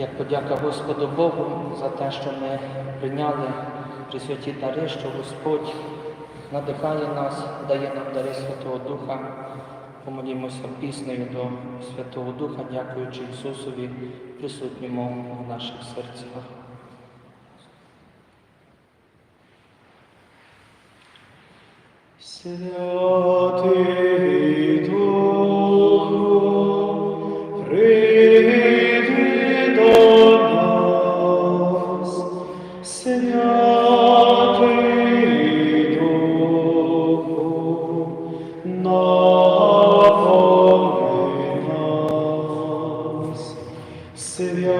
як подяка Господу Богу за те, що ми прийняли присвяті дари, що Господь надихає нас, дає нам дари Святого Духа. Помолімося піснею до Святого Духа, дякуючи Ісусові, присутньому в наших серцях. Святий Духу, прийди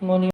testimony